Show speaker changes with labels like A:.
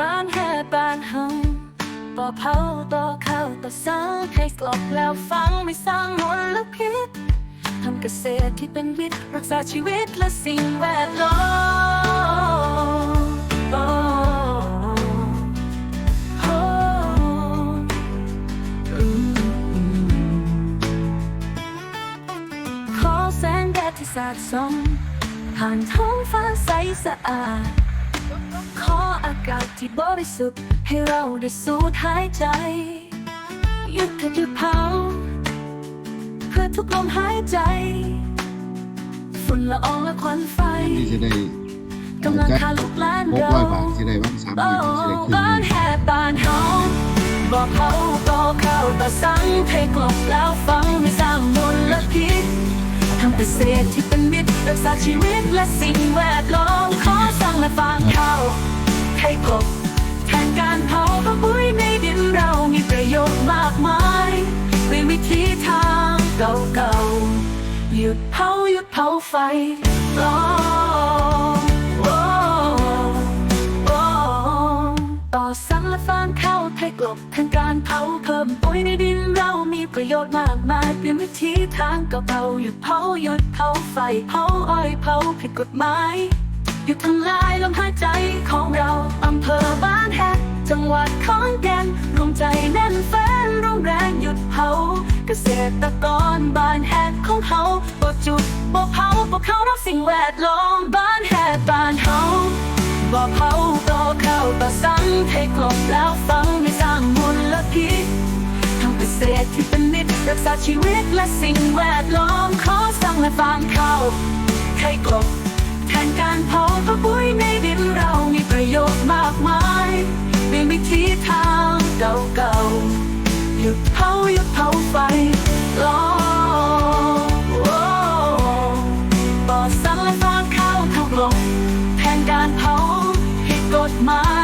A: บ้านแห่บ้านเฮาต่อเผาต่อข้าวต่อสร้างให้กลบแล้วฟังไม่สร้างมลพิษทำเกษตรที่เป็นมิตรรักษาชีวิตและสิ่งแวดล้อมขอแสงแดดที่สาดส่องผ่านท้องฟ้าใสสะอาดขอากาศที่บริสุทธิ์ให้เราได้สูดหายใจหยุดเถอะหยุดเผาเพื่อทุกลมหายใจฝุ่นละอองและควันไฟ
B: นี่จะได้
A: กำลังคาลุกล้านเรา
B: จะได้บ้างสาม
A: โอ้
B: ร้อยจะได้ขึ้น
A: บ้านแห่บ้านเฮาบ่เผาบ่เข้าต่อสังให้กลบแล้วฟังไม่สร้างมลพิษทำเกษตรที่เป็นมิตรรักษาชีวิตและสิ่งแวดล้อมขอสร้างและฟางเขา ให้กลบแทนการเผาเพราะปุ๋ยในดินเรามีประโยชน์มากมายด้วยวิธีทางเก่าๆหยุดเผาหยุดเผาไฟลอโอโอต่อสังและฟางข้าวไทยกลบทางการเผาเพิ่มปุ๋ยในดินเรามีประโยชน์มากมายเปลี่ยนวิธีทางเก่าๆหยุดเผาหยุดเผาไฟเผาอ้อยเผาผิดกฎหมายหยุดทำ หวัดขอนแก่นรวมใจแน่นแฟนร่วมแรงหยุดเผาเกษตรกรบ้านแฮกของเขาบ่จุดบ่เผาบ่เขารักสิ่งแวดล้อมบ้านแฮกบ้านเฮาบ่เผาต่อเข้าต่อสังให้กลบแล้วฟังไม่สร้างมลพิษทำเกษตรที่เป็นมิตรรักษาชีวิตและสิ่งแวดล้อมขอสั่งและฟางข้าวให้กลบแทนการเผาเพราะปุ๋ยในดินเรา ยุดเผาหยุดเผาไฟลอมโอ้บ่อสั่งและฟางข้าวเข้ากลบแทนการเผาผิดกฎหมาย